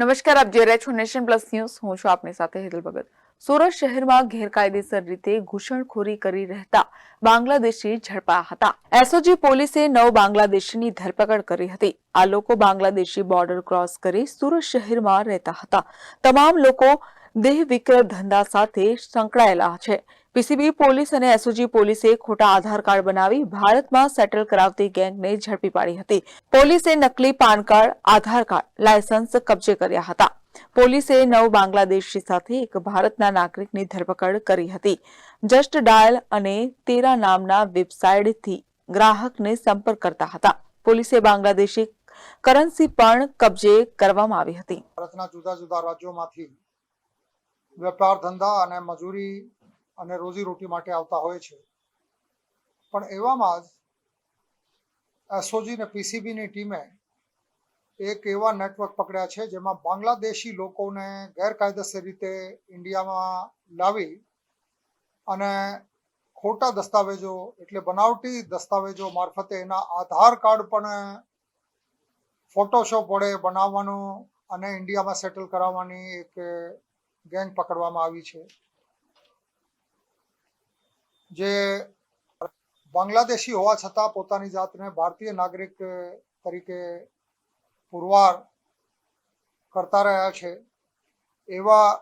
નમસ્કાર, આપ જોઈ રહ્યા છો નેશન પ્લસ ન્યૂઝ. હું છું આપની સાથે હેતલ ભગત. સુરત શહેરમાં ગેરકાયદેસર રીતે ઘૂસણખોરી કરી રહેતા બાંગ્લાદેશી ઝડપાયા હતા. એસઓજી પોલીસે નવ બાંગ્લાદેશીની ધરપકડ કરી હતી. આ લોકો બાંગ્લાદેશી બોર્ડર ક્રોસ કરી સુરત શહેરમાં રહેતા હતા. તમામ લોકો દેહ વિક્રય ધંધા સાથે સંકળાયેલા છે. પીસીબી પોલીસ અને એસઓજી પોલીસે ખોટા આધાર કાર્ડ બનાવી ભારતમાં સેટલ કરાવતી ગેંગને ઝડપી પાડી હતી. પોલીસે નકલી pan card, Aadhaar card, licence કબજે કર્યા હતા. પોલીસે નવ બાંગ્લાદેશી સાથે એક ભારતના નાગરિકની ધરપકડ કરી હતી. જસ્ટ ડાયલ અને તેરા નામના વેબસાઇટથી ગ્રાહકને સંપર્ક કરતા હતા. પોલીસે બાંગ્લાદેશી કરન્સી પણ કબજે કરવામાં આવી હતી. ભારતના જુદા જુદા રાજ્યોમાંથી વેપાર ધંધા અને મજૂરી અને રોજીરોટી માટે આવતા હોય છે. પણ એવામાં જ એસઓજી ને પીસીબીની ટીમે એક એવા નેટવર્ક પકડ્યા છે જેમાં બાંગ્લાદેશી લોકોને ગેરકાયદેસર રીતે ઇન્ડિયામાં લાવી અને ખોટા દસ્તાવેજો એટલે બનાવટી દસ્તાવેજો મારફતે એના આધાર કાર્ડ પણ ફોટોશોપ વડે બનાવવાનું અને ઇન્ડિયામાં સેટલ કરાવવાની એક ગેંગ પકડવામાં આવી છે. જે બાંગ્લાદેશી હોવા છતાં પોતાની જાતને ભારતીય નાગરિક તરીકે પુરવાર કરતા રહ્યા છે. એવા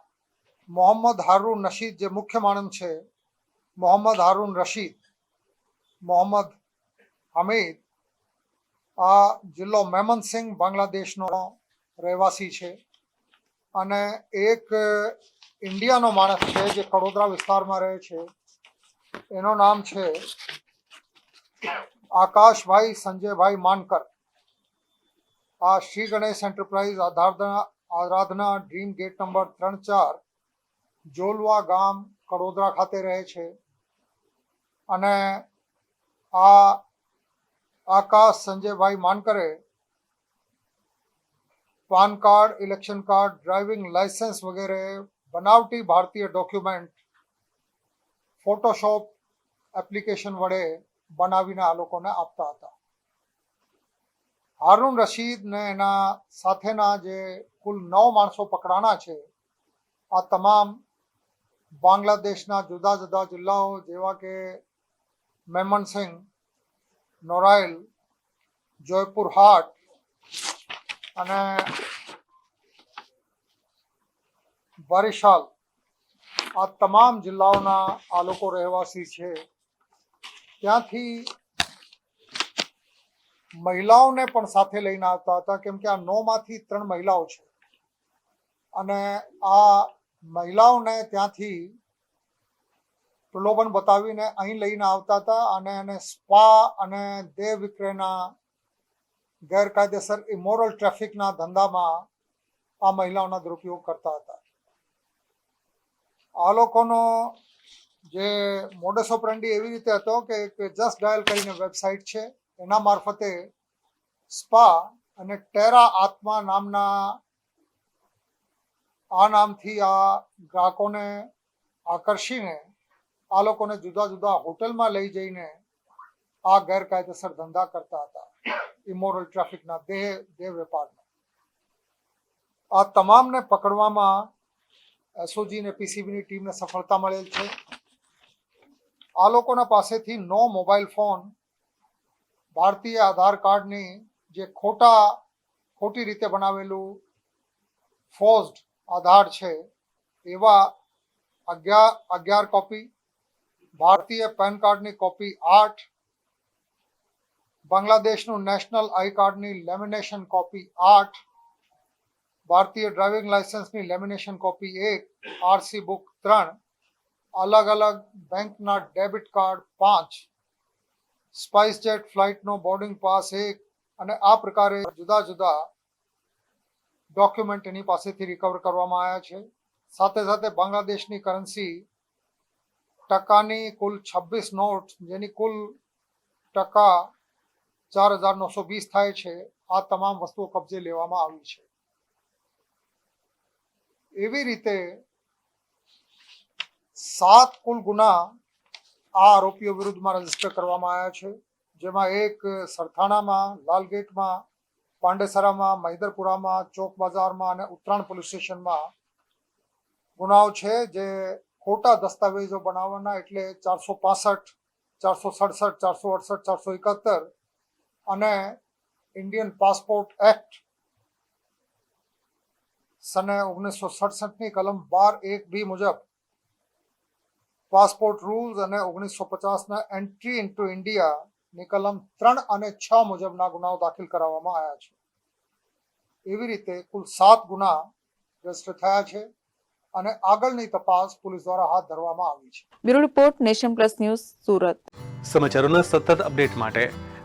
મોહમ્મદ હારૂન રશીદ, જે મુખ્ય માણસ છે, મોહમ્મદ હારૂન રશીદ, મોહમ્મદ હમીદ, આ જિલ્લો મેમનસિંહ બાંગ્લાદેશનો રહેવાસી છે. અને એક ઇન્ડિયાનો માણસ છે જે કડોદરા વિસ્તારમાં રહે છે. એનું નામ છે આકાશભાઈ સંજયભાઈ માનકર. આ શ્રી ગણેશ એન્ટરપ્રાઇઝ આધારના આરાધના ડ્રીમ ગેટ નંબર ત્રણ ચાર જોલવા ગામ કડોદરા ખાતે રહે છે. અને આ આકાશ સંજયભાઈ માનકરે pan card, election card, driving licence વગેરે બનાવટી ભારતીય ડોક્યુમેન્ટ ફોટોશોપ એપ્લિકેશન વડે બનાવીને આ લોકોને આપતા હતા. હારૂન રશીદ ને એના સાથેના જે કુલ નવ માણસો પકડાણા છે, આ તમામ બાંગ્લાદેશના જુદા જુદા જિલ્લાઓ જેવા કે મેમનસિંહ નોરાઇલ જોયપુર હાટ અને બારિશાલ આ તમામ જિલ્લાઓના આ લોકો રહેવાસી છે. ત્યાંથી મહિલાઓને પણ સાથે લઈને આવતા હતા, કેમ કે આ નોમાંથી ત્રણ મહિલાઓ છે. અને આ મહિલાઓને ત્યાંથી પ્રલોભન બતાવીને અહીં લઈને આવતા હતા અને એને સ્પા અને દેહ વિક્રયના ગેરકાયદેસર ઇમોરલ ટ્રાફિકના ધંધામાં આ મહિલાઓના દુરુપયોગ કરતા હતા. આ લોકોનો જે મોડસ ઓપરેન્ડી એવી રીતે હતો કે એક જસ્ટ ડાયલ કરીને વેબસાઇટ છે, એના મારફતે સ્પા અને ટેરા આત્મા નામના આ નામથી આ ગ્રાહકોને આકર્ષીને આ લોકોને જુદા જુદા હોટલમાં લઈ જઈને આ ગેરકાયદેસર ધંધા કરતા હતા ઇમોરલ ટ્રાફિકના દેહ દેહ વેપારના આ તમામને પકડવામાં એસઓજી ને પીસીબીની ટીમને સફળતા મળેલ છે. આ લોકોના પાસેથી નો મોબાઈલ ફોન, ભારતીય આધાર કાર્ડની જે ખોટા, ખોટી રીતે બનાવેલું ફોર્સ્ડ આધાર છે, એવા અગિયાર અગિયાર કોપી, ભારતીય પેન કાર્ડની કોપી આઠ, બાંગ્લાદેશનું નેશનલ આઈ કાર્ડની લેમિનેશન કોપી આઠ ભારતીય ડ્રાઇવિંગ લાયસન્સની લેમિનેશન કોપી એક આરસી બુક ત્રણ, અલગ અલગ બેંકના ડેબિટ કાર્ડ પાંચ સ્પાઇસજેટ ફ્લાઇટનો બોર્ડિંગ પાસ એક, અને આ પ્રકારે જુદા જુદા ડોક્યુમેન્ટ એની પાસેથી રિકવર કરવામાં આવ્યા છે. સાથે સાથે બાંગ્લાદેશની કરન્સી ટકાની કુલ છવ્વીસ નોટ, જેની કુલ ટકા ચાર હજાર નવસો વીસ થાય છે. આ તમામ વસ્તુઓ કબજે લેવામાં આવી છે. એવી રીતે સાત કુલ ગુના આ આરોપીઓ વિરુદ્ધમાં રજિસ્ટર કરવામાં આવ્યા છે. જેમાં એક સરથાણામાં, લાલગેટમાં, પાંડેસરામાં, મહિદરપુરામાં ચોક બજારમાં અને ઉત્તરાયણ પોલીસ સ્ટેશનમાં ગુનાઓ છે. જે ખોટા દસ્તાવેજો બનાવવાના એટલે ચારસો પાસઠ, ચારસો સડસઠ, ચારસો અડસઠ, ચારસો એકાહત્તર અને ઇન્ડિયન પાસપોર્ટ એક્ટ સને ઓગણીસો સડસઠની કલમ બાર એક બી મુજબ પાસપોર્ટ રૂલ્સ અને ઓગણીસો પચાસના એન્ટ્રી ઇન્ટુ ઇન્ડિયાની કલમ ત્રણ અને છ મુજબના ગુનાઓ દાખલ કરાવવામાં આવ્યા છે એવી રીતે કુલ સાત ગુના રજિસ્ટર થયા છે અને આગળની તપાસ પોલીસ દ્વારા હાથ ધરવામાં આવી છે bureau report nation plus news Surat સમાચારોના સતત અપડેટ માટે